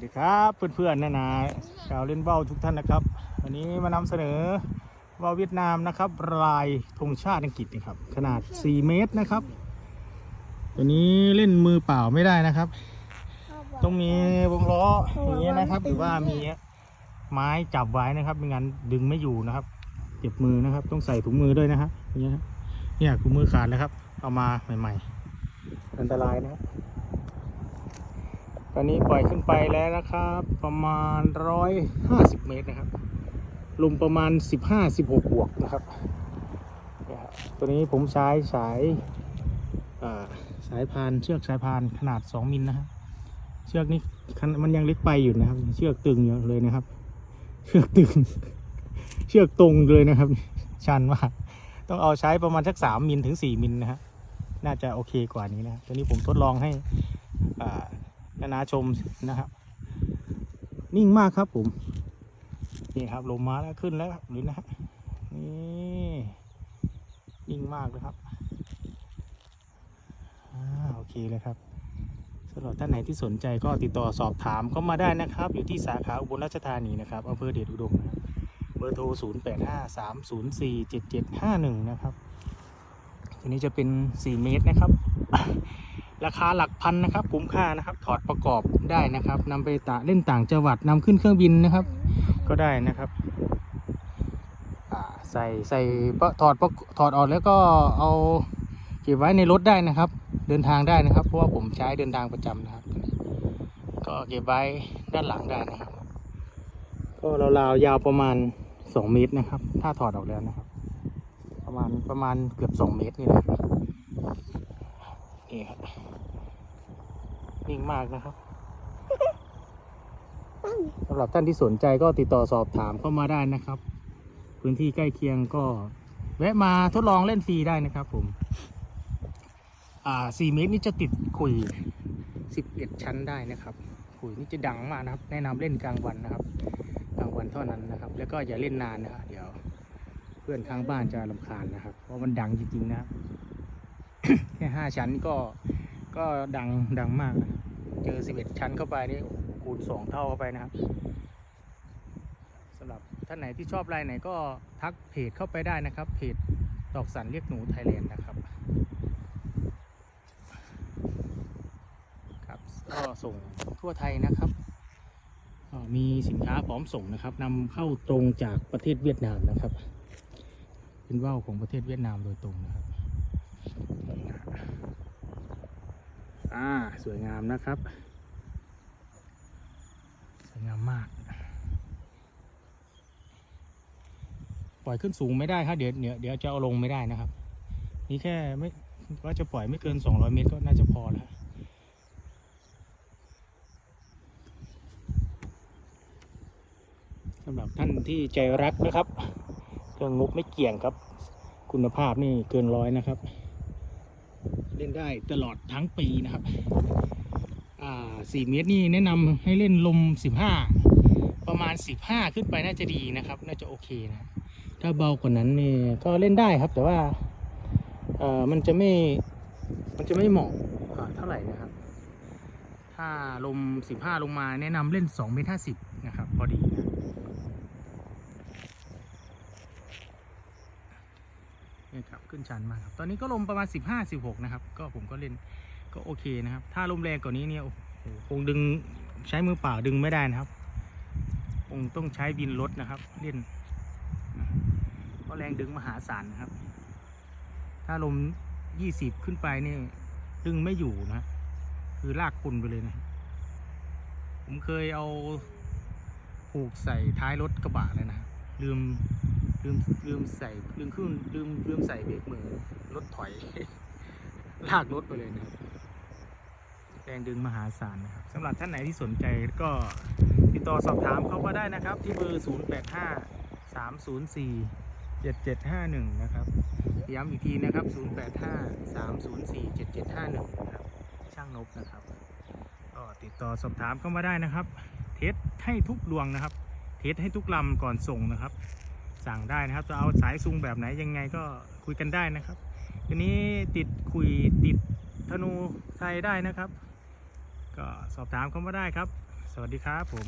สดีครับเพื่อนๆนะนะชาวเล่นว่าวทุกท่านนะครับ วันนี้มานำเสนอว่าวเวียดนามนะครับลายธงชาติอังกฤษนะครับ ขนาด 4 เมตรนะครับ ตัวนี้เล่นมือเปล่าไม่ได้นะครับ ต้องมีวงล้ออย่างเงี้ยนะครับ หรือว่ามีไม้จับไว้นะครับไม่งั้นดึงไม่อยู่นะครับ เจ็บมือนะครับ ต้องใส่ถุงมือด้วยนะครับอย่างเงี้ยเนี่ยถุงมือขาดแล้วครับ เอามาใหม่ ๆ อันตรายนะครับ ตอนนี้ปล่อยขึ้นไปแล้วนะครับ ประมาณร้อยห้าสิบเมตรนะครับลมประมาณสิบห้าสิบหกบวกนะครับเนี่ยครับตัวนี้ผมใช้สายอ่าสายพานเชือกสายพานขนาดสองมิลนะครับเชือกนี้มันยังเล็กไปอยู่นะครับ เชือกตึงเลยนะครับ เชือกตึง เชือกตรงเลยนะครับ ชันมากต้องเอาใช้ประมาณสักสามมิลถึงสี่มิลนะฮะน่าจะโอเคกว่านี้นะตัวนี้ผมทดลองให้อ่า นานาชมนะครับ นิ่งมากครับผม นี่ครับลมมาแล้วขึ้นแล้วหรือนะฮะนี่นิ่งมากเลยครับอ่าโอเคเลยครับสำหรับท่านไหนที่สนใจก็ติดต่อสอบถามเข้ามาได้นะครับ อยู่ที่สาขาอุบลราชธานีนะครับอำเภอเดชอุดมนะครับเบอร์โทร 0 8 5 3 0 4 7 7 5 1 นะครับทีนี้จะเป็น 4 เมตรนะครับ ราคาหลักพันนะครับคุ้มค่านะครับ ถอดประกอบได้นะครับนำไปตะเล่นต่างจังหวัดนำขึ้นเครื่องบินนะครับ ก็ได้นะครับใส่ใส่ปถอดปถอดออกแล้วก็เอาเก็บไว้ในรถได้นะครับ เดินทางได้นะครับ เพราะว่าผมใช้เดินทางประจำนะครับ ก็เก็บไว้ด้านหลังได้นะครับ ก็ราวๆยาวประมาณ2เมตรนะครับ ถ้าถอดออกแล้วนะครับ ประมาณประมาณเกือบ2เมตรนี่แหละ นี่ครับนิ่งมากนะครับสำหรับท่านที่สนใจก็ติดต่อสอบถามเข้ามาได้นะครับ พื้นที่ใกล้เคียงก็แวะมาทดลองเล่นฟรีได้นะครับ ผม อ่าสี่เมตรนี่จะติดขุยสิบเอ็ดชั้นได้นะครับขุยนี่จะดังมากนะครับ แนะนำเล่นกลางวันนะครับ กลางวันเท่านั้นนะครับ แล้วก็อย่าเล่นนานนะครับเดี๋ยว เพื่อนข้างบ้านจะรำคาญนะครับ เพราะมันดังจริงๆนะครับ แค่ห้าชั้นก็ก็ดังดังมากนะเจอ11ชั้นเข้าไปนี่คูณ2เท่าเข้าไปนะครับสำหรับท่านไหนที่ชอบลายไหนก็ทักเพจเข้าไปได้นะครับ เพจดอกสันเรียกหนูไทยแลนด์นะครับครับก็ส่งทั่วไทยนะครับมีสินค้าพร้อมส่งนะครับนำเข้าตรงจากประเทศเวียดนามนะครับ เป็นว่าวของประเทศเวียดนามโดยตรงนะครับ อ่าสวยงามนะครับ สวยงามมาก ปล่อยขึ้นสูงไม่ได้ครับเดี๋ยวเดี๋ยวจะเอาลงไม่ได้นะครับ นี่แค่ไม่ว่าจะปล่อยไม่เกิน 200 เมตรก็น่าจะพอแล้วสำหรับท่านที่ใจรักนะครับเครื่องงบไม่เกี่ยงครับ คุณภาพนี่เกินร้อยนะครับ เล่นได้ตลอดทั้งปีนะครับสี่เมตรนี่แนะนำให้เล่นลมสิบห้าประมาณสิบห้าขึ้นไปน่าจะดีนะครับ น่าจะโอเคนะถ้าเบากว่านั้นนี่ก็เล่นได้ครับ แต่ว่าเออมันจะไม่มันจะไม่เหมาะอ่าเท่าไหร่นะครับ ถ้าลมสิบห้าลงมาแนะนำเล่นสองเมตรห้นะครับ พอดีนะ นี่ครับขึ้นชันมากครับ ตอนนี้ก็ลมประมาณ 15 16 นะครับ ก็ผมก็เล่นก็โอเคนะครับ ถ้าลมแรงกว่านี้เนี่ยโอ้โหคงดึงใช้มือเปล่าดึงไม่ได้นะครับ คงต้องใช้บินรถนะครับ เล่นเพราะแรงดึงมหาศาลนะครับ ถ้าลม 20 ขึ้นไปนี่ดึงไม่อยู่นะคือลากคุณไปเลยนะ ผมเคยเอาผูกใส่ท้ายรถกระบะเลยนะ ลืมลืมลืมใส่ลืมขึ้นลืมลืมใส่เบรกมือรถถอย ลากรถไปเลยนะครับแรงดึงมหาศาลนะครับสำหรับท่านไหนที่สนใจก็ติดต่อสอบถามเข้ามาได้นะครับ ที่เบอร์ 0 8 5 3 0 4 7 7 5 1 นะครับ ย้ำอีกทีนะครับ 0 8 5 3 0 4 7 7 5 1 นะครับ ช่างนบนะครับ ก็ติดต่อสอบถามเข้ามาได้นะครับ เทสให้ทุกดวงนะครับ เทสให้ทุกลำก่อนส่งนะครับ สั่งได้นะครับ จะเอาสายซุงแบบไหนยังไงก็คุยกันได้นะครับทีนี้ติดคุยติดธนูไทยได้นะครับ ก็สอบถามเข้ามาได้ครับ สวัสดีครับผม